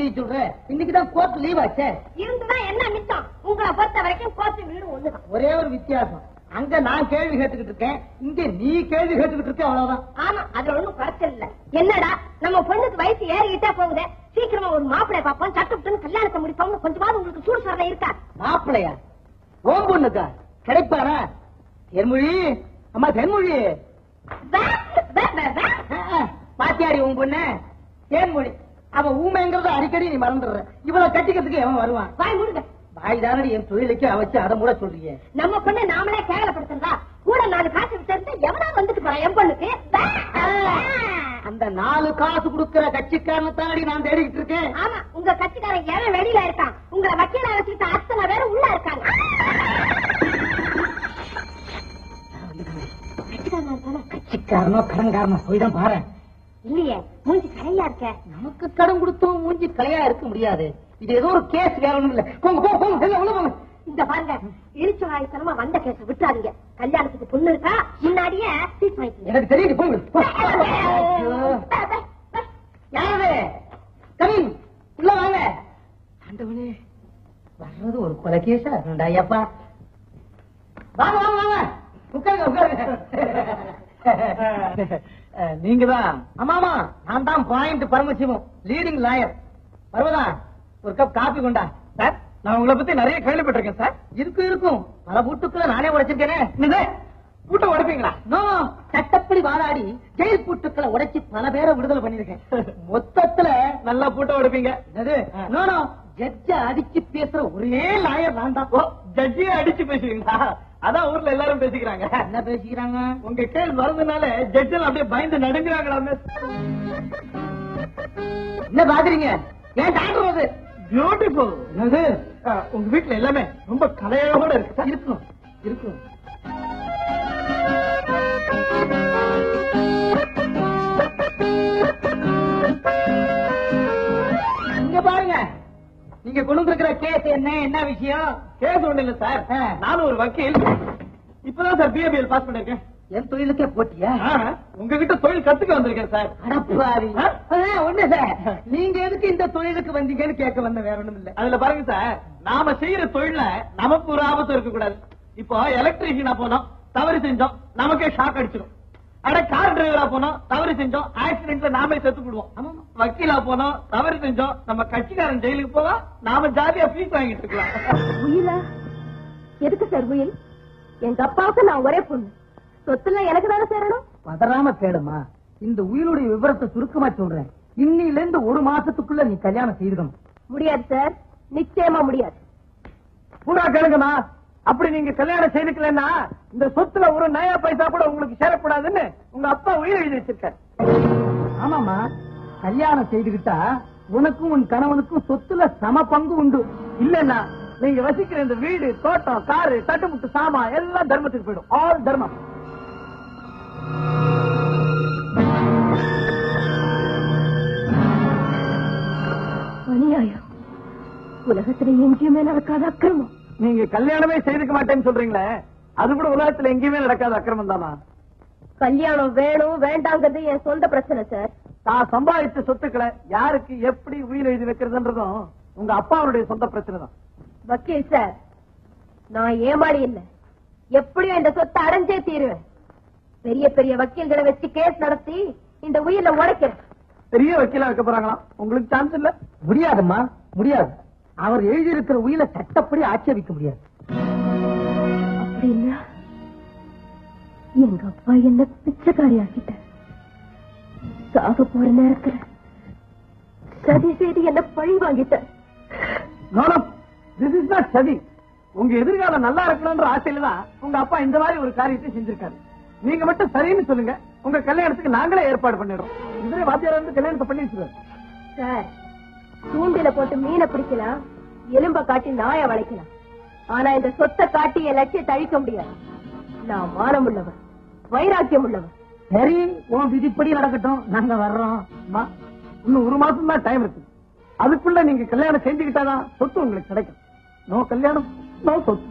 செய்ய சொல்ற? இன்னைக்கு தான் கோர்ட் லீவ் ஆச்சே. இருந்துதான் என்ன மிச்சம்? உங்களை பொறுத்த வரைக்கும் கோர்ட்டு வீடு ஒண்ணுதான். ஒரே ஒரு வித்தியாசம். அங்க நான் கேள்வி கேட்டுக்கிட்டு இருக்கேன் இங்க நீ கேள்வி கேட்டுக்கிட்டு இருக்க அவ்வளவுதான். ஆமா அதுல ஒண்ணும் குறைச்சல் இல்ல. என்னடா நம்ம பொண்ணுக்கு வயசு ஏறிக்கிட்டே போகுது சீக்கிரமா ஒரு மாப்பிளை பார்ப்போம் சட்டுப்புட்டுன்னு கல்யாணத்தை முடிப்போம்னு கொஞ்சமாவது உங்களுக்கு சூடு சரணை இருக்கா? மாப்பிள்ளையா? ஓம் பொண்ணுக்கா? கிடைப்பாரா? தென்மொழி? அம்மா தென்மொழி. பாத்தியாடி உன் பொண்ணு? தேன்மொழி. அவன் ஊமைங்கிறத அடிக்கடி நீ மறந்துடுற. இவளை கட்டிக்கிறதுக்கு அவன் வருவான்? வாய் மூடுங்க. வாய் தானடி என் தொழிலுக்கு அவச்சு அதை மூட சொல்றீங்க நம்ம பொண்ணு நாமளே கேவலப்படுத்துறதா கூட நாலு காசு விட்டு எவனா வந்துட்டு போறான் என் பொண்ணுக்கு. அந்த நாலு காசு கொடுக்கிற கட்சிக்காரனை தாண்டி நான் தேடிக்கிட்டு இருக்கேன். ஆமா உங்க கட்சிக்காரன் எவன் வெளியில இருக்கான்? உங்களை வக்கீல வச்சுட்டு அத்தனை பேரும் உள்ள இருக்காங்க. கட்சிக்காரனா கடன்காரனோ போய் தான் பாரு இல்லையே மூஞ்சி கரையா இருக்க? நமக்கு கடன் கொடுத்தோம் மூஞ்சி கலையா இருக்க முடியாது. இது ஏதோ ஒரு கேஸ் வேற ஒண்ணும் இல்ல. போங்க போங்க போங்க எல்லாம் உள்ள போங்க. இந்த பாருங்க இழிச்சு வாய்த்தனமா வந்த கேஸ் விட்டுறாதீங்க. கல்யாணத்துக்கு பொண்ணு இருக்கா? முன்னாடியே சீட் வாங்கிக்கோங்க எனக்கு தெரியுது போங்க. யாரு? கவின் உள்ள வாங்க. ஆண்டவனே. வர்றது ஒரு கொலை கேஸா இருக்கும்டா ஐயப்பா வாங்க வாங்க வாங்க. உட்காருங்க உட்காருங்க. நீங்க தான் ஆமாமா நான் தான் பாயிண்ட் பரமசிவம் லீடிங் லாயர் பரவதா ஒரு கப் காபி கொண்டா. சார் நான் உங்களை பத்தி நிறைய கேள்விப்பட்டிருக்கேன் சார். இருக்கும் இருக்கும். பல பூட்டுக்களை நானே உடைச்சிருக்கேனே. பூட்டை உடைப்பீங்களா? நோ சட்டப்படி வாதாடி ஜெயில் பூட்டுக்களை உடைச்சு பல பேரை விடுதலை பண்ணிருக்கேன் மொத்தத்துல நல்லா பூட்டை உடைப்பீங்க. நோ நோ ஜட்ஜ அடிச்சு பேசுற ஒரே லாயர் நான் தான் ஜட்ஜியே அடிச்சு பேசுவீங்களா அதான் ஊர்ல எல்லாரும் பேசிக்கிறாங்க. என்ன பேசிக்கிறாங்க? உங்க கேள் வரதுனால ஜட்ஜெல்லாம் அப்படியே பயந்து நடுங்கிறாங்களாமே என்ன பாக்குறீங்க? ஏன் டாக்டர் அது பியூட்டிஃபுல் என்னது? உங்க வீட்டுல எல்லாமே ரொம்ப கலையோட இருக்கு. இருக்கும் இருக்கும் இங்க பாருங்க. நீங்க கொண்டு வந்திருக்கிற கேஸ் என்ன? என்ன விஷயம்? கேஸ் ஒண்ணு இல்ல சார் நானும் ஒரு வக்கீல். இப்பதான் சார் பிஏபிஎல் பாஸ் பண்ணிருக்கேன். என் தொழிலுக்கே போட்டியா? உங்ககிட்ட தொழில் கத்துக்க வந்திருக்கேன் சார் அடப்பாரி ஒண்ணு சார் நீங்க எதுக்கு இந்த தொழிலுக்கு வந்தீங்கன்னு கேட்க வந்த வேற ஒண்ணும் இல்ல. அதுல பாருங்க சார் நாம செய்யற தொழில நமக்கு ஒரு ஆபத்து இருக்க கூடாது இப்போ எலக்ட்ரீஷியனா போனோம். தவறு செஞ்சோம். நமக்கே ஷாக் அடிச்சிடும் அட கார் டிரைவரா போனோம் தவறு செஞ்சோம். ஆக்சிடென்ட்ல நாமே செத்து போடுவோம் வக்கீலா போனோம் தவறு செஞ்சோம். நம்ம கட்சிக்காரன் ஜெயிலுக்கு போவோம் நாம ஜாலியா ஃபீஸ் வாங்கிட்டு இருக்கலாம். உயிரா எதுக்கு சார் உயில்? எங்க அப்பாவுக்கு நான் ஒரே பொண்ணு. சொத்துல எனக்கு தானே சேரணும் பதறாம கேளுமா இந்த உயிலுடைய விவரத்தை சுருக்கமா சொல்றேன். இன்னில இருந்து ஒரு மாசத்துக்குள்ள நீ கல்யாணம் செய்துக்கணும். முடியாது சார் நிச்சயமா முடியாது. பூரா கேளுங்கம்மா. அப்படி நீங்க கல்யாணம் செய்துக்கலன்னா இந்த சொத்துல ஒரு நயா பைசா கூட உங்களுக்கு சேரக்கூடாதுன்னு உங்க அப்பா உயிர் எழுதி வச்சிருக்காரு. ஆமாமா கல்யாணம் செய்துகிட்டா உனக்கும் உன் கணவனுக்கும் சொத்துல சம பங்கு உண்டு. இல்லன்னா நீங்க வசிக்கிற இந்த வீடு தோட்டம் காரு தட்டுமுட்டு சாமா எல்லாம் தர்மத்துக்கு போயிடும். ஆல் தர்மம். அநியாயம். உலகத்துல எங்கேயுமே நடக்காத அக்கிரமம். நீங்க கல்யாணமே செய்துக்க மாட்டேன்னு சொல்றீங்களே? அது கூட உலகத்துல எங்கேயுமே நடக்காத அக்கிரமம் தானா? கல்யாணம் வேணும் வேண்டாங்கிறது என் சொந்த பிரச்சனை சார் தான் சம்பாதிச்ச சொத்துக்களை யாருக்கு எப்படி உயிர் எழுதி வைக்கிறதுன்றதும் உங்க அப்பாவுடைய சொந்த பிரச்சனை தான். வக்கீல் சார் நான் ஏமாடி இல்ல. எப்படியும் இந்த சொத்தை அடைஞ்சே தீருவேன். பெரிய பெரிய வக்கீல்களை வச்சு கேஸ் நடத்தி இந்த உயிரை உடைக்கிறேன். பெரிய வக்கீலா வைக்க போறாங்களாம். உங்களுக்கு சான்ஸ் இல்ல? முடியாதும்மா முடியாது. அவர் எழுதியிருக்கிற உயிரை சட்டப்படி ஆட்சேபிக்க முடியாது. அப்படின்னா எங்க அப்பா என்ன பிச்சைக்காரி ஆக்கிட்டார் சாக போற நேரத்துல சதி செய்து என்ன பழி வாங்கிட்டார் நோனம் திஸ் இஸ் நாட் சதி. உங்க எதிர்காலம் நல்லா இருக்கணும்ன்ற ஆசையில தான் உங்க அப்பா இந்த மாதிரி ஒரு காரியத்தை செஞ்சிருக்காரு. நீங்க மட்டும் சரின்னு சொல்லுங்க. உங்க கல்யாணத்துக்கு நாங்களே ஏற்பாடு பண்ணிடுறோம். இதுவே வாத்தியார் வந்து கல்யாணத்தை பண்ணி வச்சிருவாரு சார் தூண்டில போட்டு மீனை பிடிக்கலாம். எலும்ப காட்டி நாய வளைக்கலாம். ஆனா இந்த சொத்தை காட்டி என் லட்சியத்தை அழிக்க முடியாது. நான் மானம் உள்ளவர் வைராக்கியம் உள்ளவர் சரி உன் விதிப்படி நடக்கட்டும். நாங்க வர்றோம். இன்னும் ஒரு மாசம் தான் டைம் இருக்கு. அதுக்குள்ள நீங்க கல்யாணம் செஞ்சுக்கிட்டாதான் சொத்து உங்களுக்கு கிடைக்கும். நோ கல்யாணம் நோ சொத்து.